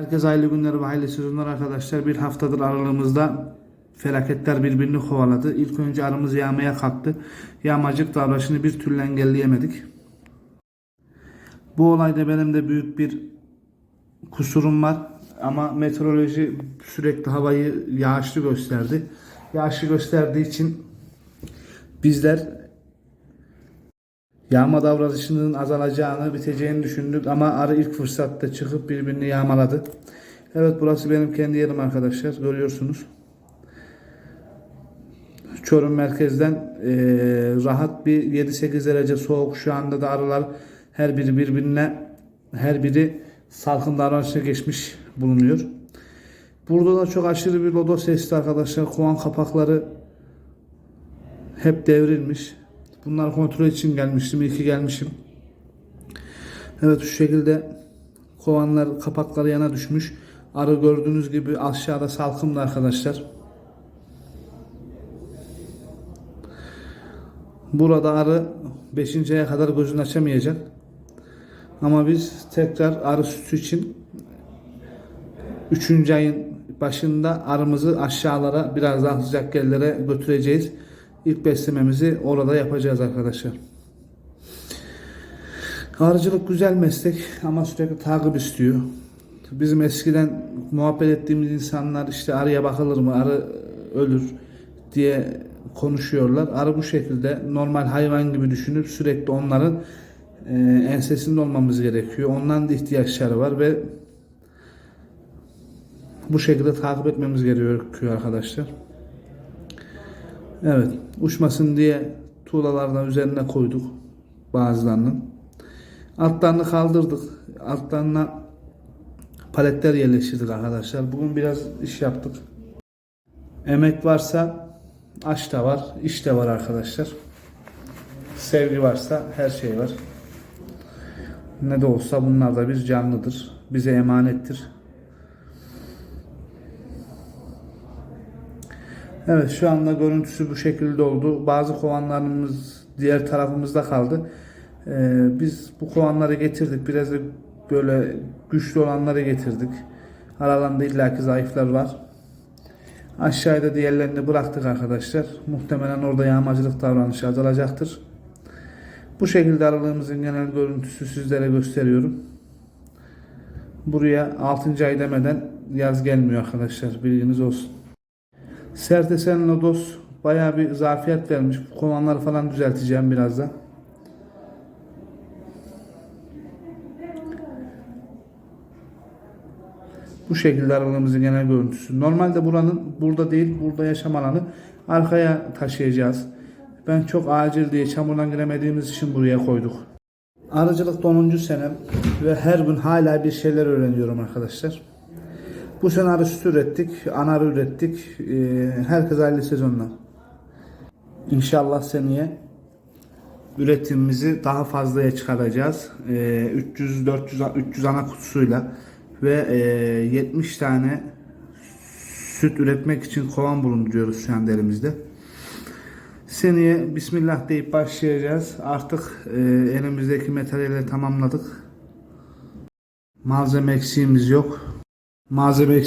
Herkese hayırlı günler ve hayırlı sezonlar arkadaşlar. Bir haftadır aralığımızda felaketler birbirini kovaladı. İlk önce arımız yağmaya kalktı. Yağmacık davranışını bir türlü engelleyemedik. Bu olayda benim de büyük bir kusurum var. Ama meteoroloji sürekli havayı yağışlı gösterdi. Yağışlı gösterdiği için bizler Yağma davranışının azalacağını, biteceğini düşündük ama arı ilk fırsatta çıkıp birbirini yağmaladı. Evet burası benim kendi yerim arkadaşlar. Görüyorsunuz. Çorum merkezden eee, rahat bir 7-8 derece soğuk. Şu anda da arılar her biri birbirine her biri salkım davranışına geçmiş bulunuyor. Burada da çok aşırı bir lodo sesli arkadaşlar. Kovan kapakları hep devrilmiş. Bunlar kontrol için gelmiştim. İyi ki gelmişim. Evet şu şekilde kovanlar kapakları yana düşmüş. Arı gördüğünüz gibi aşağıda salkımda arkadaşlar. Burada arı 5. aya kadar gözünü açamayacak. Ama biz tekrar arı sütü için 3. ayın başında arımızı aşağılara biraz daha sıcak yerlere götüreceğiz. İlk beslememizi orada yapacağız arkadaşlar. Arıcılık güzel meslek ama sürekli takip istiyor. Bizim eskiden muhabbet ettiğimiz insanlar işte arıya bakılır mı, arı ölür diye konuşuyorlar. Arı bu şekilde normal hayvan gibi düşünüp sürekli onların e, ensesinde olmamız gerekiyor. Onların da ihtiyaçları var ve bu şekilde takip etmemiz gerekiyor arkadaşlar. Evet, uçmasın diye tuğlalardan üzerine koyduk bazılarının. Altlarını kaldırdık. Altlarına paletler yerleştirdik arkadaşlar. Bugün biraz iş yaptık. Emek varsa aş da var, iş de var arkadaşlar. Sevgi varsa her şey var. Ne de olsa bunlar da bir canlıdır. Bize emanettir. Evet şu anda görüntüsü bu şekilde oldu. Bazı kovanlarımız diğer tarafımızda kaldı. Ee, biz bu kovanları getirdik. Biraz da böyle güçlü olanları getirdik. Aralarında illaki zayıflar var. Aşağıda diğerlerini bıraktık arkadaşlar. Muhtemelen orada yağmacılık davranışı azalacaktır. Bu şekilde aralığımızın genel görüntüsü sizlere gösteriyorum. Buraya 6. ay demeden yaz gelmiyor arkadaşlar. Bilginiz olsun. Sertesen Lodos bayağı bir zafiyet vermiş. Bu kovanları falan düzelteceğim birazdan. Bu şekilde aralığımızın genel görüntüsü. Normalde buranın burada değil, burada yaşam alanı arkaya taşıyacağız. Ben çok acil diye çamurdan giremediğimiz için buraya koyduk. Arıcılık 10. senem ve her gün hala bir şeyler öğreniyorum arkadaşlar. Bu sene sütü ürettik, anarı ürettik. Ee, herkese hayırlı sezonlar. İnşallah seneye üretimimizi daha fazlaya çıkaracağız. Ee, 300 400 300 ana kutusuyla ve e, 70 tane süt üretmek için kovan bulunduruyoruz şu anda elimizde. Seneye Bismillah deyip başlayacağız. Artık e, elimizdeki materyali tamamladık. Malzeme eksiğimiz yok. Malzeme